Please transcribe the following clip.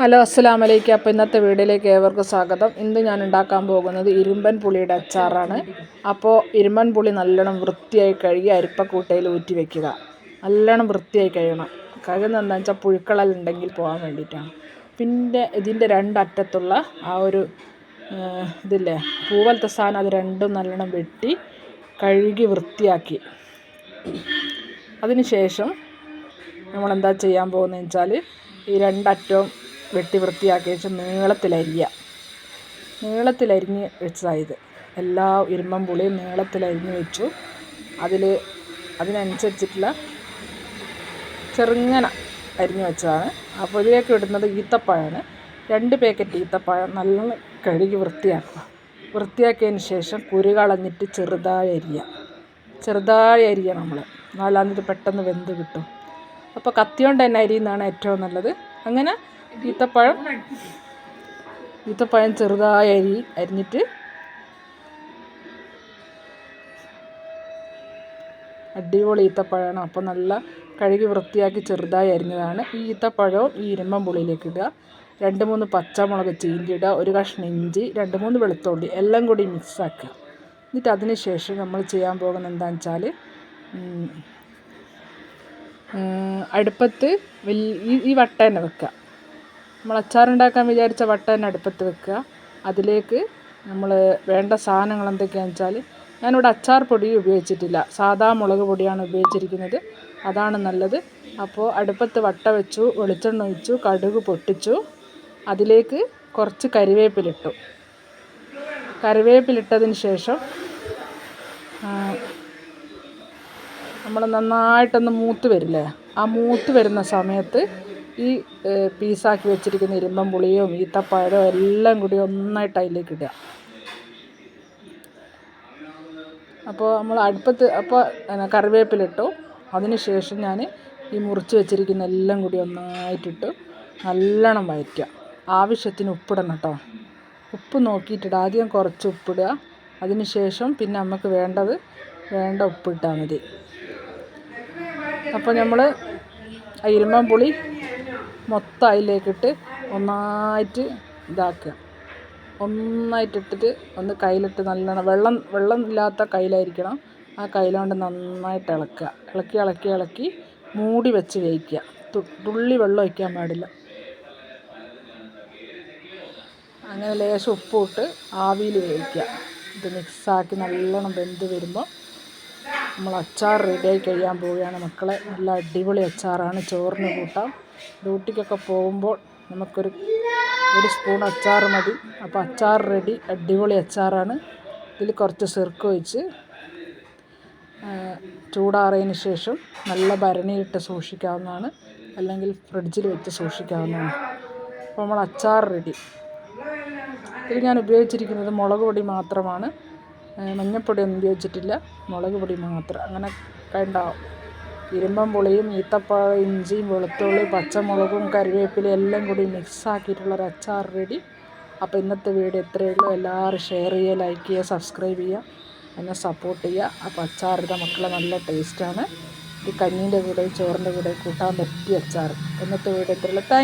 Hello അസ്സാം വലൈക്കും അപ്പോൾ ഇന്നത്തെ വീഡിയോയിലേക്ക് ഏവർക്കും സ്വാഗതം. ഇന്ന് ഞാൻ ഉണ്ടാക്കാൻ പോകുന്നത് ഇരുമ്പൻ പുളിയുടെ അച്ചാറാണ്. അപ്പോൾ ഇരുമ്പൻ പുളി നല്ലോണം വൃത്തിയായി കഴുകി അരിപ്പക്കൂട്ടയിൽ ഊറ്റി വെക്കുക. നല്ലോണം വൃത്തിയായി കഴുകണം. കഴുകുന്നത് എന്താണെന്ന് വെച്ചാൽ പുഴുക്കളെല്ലാം ഉണ്ടെങ്കിൽ പോകാൻ വേണ്ടിയിട്ടാണ്. പിന്നെ ഇതിന്റെ രണ്ടറ്റത്തുള്ള ആ ഒരു ഇതില്ലേ പൂവലത്തെ സാധനം അത് രണ്ടും നല്ലോണം വെട്ടി കഴുകി വൃത്തിയാക്കി. അതിനുശേഷം നമ്മളെന്താ ചെയ്യാൻ പോകുന്നതെന്ന് വെച്ചാൽ ഈ രണ്ടറ്റവും വെട്ടി വൃത്തിയാക്കിയ ശേഷം നീളത്തിലരിയുക നീളത്തിലരിഞ്ഞ് വെച്ചതായത് എല്ലാ ഇരുമ്പം പുളിയും നീളത്തിലരിഞ്ഞ് വെച്ചു. അതിൽ അതിനനുസരിച്ചിട്ടുള്ള ചെറുങ്ങന അരിഞ്ഞു വെച്ചതാണ്. അപ്പോൾ ഇതിലേക്ക് ഇടുന്നത് ഈത്തപ്പഴമാണ് രണ്ട് പാക്കറ്റ് ഈത്തപ്പഴം നല്ല കഴുകി വൃത്തിയാക്കുക. വൃത്തിയാക്കിയതിന് ശേഷം കുരു കളഞ്ഞിട്ട് ചെറുതായി അരിയുക ചെറുതായി അരിയുക നമ്മൾ നാലാമത്തെ പെട്ടെന്ന് വെന്ത് കിട്ടും. അപ്പോൾ കത്തിയോണ്ട് തന്നെ അരിയുന്നതാണ് ഏറ്റവും നല്ലത്. അങ്ങനെ ഈത്തപ്പഴം. ഈത്തപ്പഴം ചെറുതായി അരി അരിഞ്ഞിട്ട് അടിപൊളി ഈത്തപ്പഴമാണ് അപ്പോൾ നല്ല കഴുകി വൃത്തിയാക്കി ചെറുതായി അരിഞ്ഞതാണ്. ഈ ഈത്തപ്പഴവും ഈ ഇരുമ്പം പുളിയിലേക്ക് ഇടുക. രണ്ട് മൂന്ന് പച്ചമുളക് ചീന്തി ഇടുക. ഒരു കഷ്ണം ഇഞ്ചി രണ്ട് മൂന്ന് വെളുത്തുള്ളി എല്ലാം കൂടി മിക്സാക്കുക എന്നിട്ട് അതിന് ശേഷം നമ്മൾ ചെയ്യാൻ പോകുന്നത് എന്താണെന്ന് വെച്ചാൽ അടുപ്പത്ത് വലിയ ഈ വട്ട തന്നെ വെക്കുക. നമ്മൾ അച്ചാറുണ്ടാക്കാൻ വിചാരിച്ച വട്ട തന്നെ അടുപ്പത്ത് വെക്കുക. അതിലേക്ക് നമ്മൾ വേണ്ട സാധനങ്ങൾ എന്തൊക്കെയാണെന്ന് വെച്ചാൽ ഞാനിവിടെ അച്ചാർ പൊടി ഉപയോഗിച്ചിട്ടില്ല. സാധാ മുളക് പൊടിയാണ് ഉപയോഗിച്ചിരിക്കുന്നത്. അതാണ് നല്ലത്. അപ്പോൾ അടുപ്പത്ത് വട്ട വെച്ചു വെളിച്ചെണ്ണ ഒഴിച്ചു കടുക് പൊട്ടിച്ചു. അതിലേക്ക് കുറച്ച് കരിവേപ്പിലിട്ടു. കറിവേപ്പിലിട്ടതിന് ശേഷം നമ്മൾ നന്നായിട്ടൊന്ന് മൂത്ത് വരില്ലേ? ആ മൂത്ത് വരുന്ന സമയത്ത് ഈ പീസാക്കി വെച്ചിരിക്കുന്ന ഇരുമ്പം പുളിയും ഈത്തപ്പഴവും എല്ലാം കൂടി ഒന്നായിട്ട് അതിലേക്ക് ഇടുക. അപ്പോൾ നമ്മൾ അടുപ്പത്ത് അപ്പോൾ കറിവേപ്പിലിട്ടു. അതിന് ശേഷം ഞാൻ ഈ മുറിച്ച് വെച്ചിരിക്കുന്ന എല്ലാം കൂടി ഒന്നായിട്ടിട്ട് നല്ലോണം വഴറ്റുക ആവശ്യത്തിന് ഉപ്പിടണം കേട്ടോ. ഉപ്പ് നോക്കിയിട്ടിടുക ആദ്യം കുറച്ച് ഉപ്പിടുക. അതിന് ശേഷം പിന്നെ നമുക്ക് വേണ്ടത് വേണ്ട ഉപ്പിട്ടാൽ മതി. അപ്പോൾ നമ്മൾ ആ ഇരുമ്പൻ പുളി മൊത്തം അതിലേക്കിട്ട് ഒന്നായിട്ട് ഇതാക്കുക. ഒന്നായിട്ടിട്ടിട്ട് ഒന്ന് കയ്യിലിട്ട് നല്ലോണം വെള്ളം വെള്ളം ഇല്ലാത്ത കയ്യിലായിരിക്കണം. ആ കയ്യിലോണ്ട് നന്നായിട്ട് ഇളക്കുക. ഇളക്കി ഇളക്കി ഇളക്കി മൂടി വെച്ച് വേവിക്കുക. തുള്ളി വെള്ളം ഒഴിക്കാൻ പാടില്ല. അങ്ങനെ ലേശം ഉപ്പ് ഇട്ട് ആവിയിൽ വേവിക്കുക. ഇത് മിക്സാക്കി നല്ലോണം വെന്ത് വരുമ്പോൾ നമ്മൾ അച്ചാർ റെഡി ആയി കഴിയാൻ പോവുകയാണ്. മക്കളെ നല്ല അടിപൊളി അച്ചാറാണ്. ചോറിന് കൂട്ടാം. ഡ്യൂട്ടിക്കൊക്കെ പോകുമ്പോൾ നമുക്കൊരു ഒരു സ്പൂൺ അച്ചാർ മതി. അപ്പോൾ അച്ചാർ റെഡി അടിപൊളി അച്ചാറാണ്. ഇതിൽ കുറച്ച് സിർക്ക് ഒഴിച്ച് ചൂടാറിയതിന് ശേഷം നല്ല ഭരണിയിട്ട് സൂക്ഷിക്കാവുന്നതാണ്. അല്ലെങ്കിൽ ഫ്രിഡ്ജിൽ വെച്ച് സൂക്ഷിക്കാവുന്നതാണ്. അപ്പോൾ നമ്മൾ അച്ചാർ റെഡി ഇതിൽ ഞാൻ ഉപയോഗിച്ചിരിക്കുന്നത് മുളക് പൊടി മാത്രമാണ്. ഏഹ് മഞ്ഞൾപ്പൊടി ഒന്നും ഉപയോഗിച്ചിട്ടില്ല. മുളക് പൊടി മാത്രം. അങ്ങനെ ഉണ്ടാവും ഇരുമ്പൻ പുളിയും ഈത്തപ്പഴം ഇഞ്ചിയും വെളുത്തുള്ളി പച്ചമുളകും കറിവേപ്പിലയും എല്ലാം കൂടി മിക്സ് ആക്കിയിട്ടുള്ളൊരു അച്ചാർ റെഡി അപ്പോൾ ഇന്നത്തെ വീഡിയോ ഇത്രയേ ഉള്ളൂ. എല്ലാവരും ഷെയർ ചെയ്യുക ലൈക്ക് ചെയ്യുക സബ്സ്ക്രൈബ് ചെയ്യുക. എന്നെ സപ്പോർട്ട് ചെയ്യുക. അപ്പോൾ അച്ചാറിന്റെ മക്കളെ നല്ല ടേസ്റ്റാണ് ഈ കഞ്ഞീന്റെ കൂടെ ചോറിന്റെ കൂടെ കൂട്ടാൻ പറ്റിയ അച്ചാർ. ഇന്നത്തെ വീഡിയോ ഇത്രയേ ഉള്ളൂ. താങ്ക്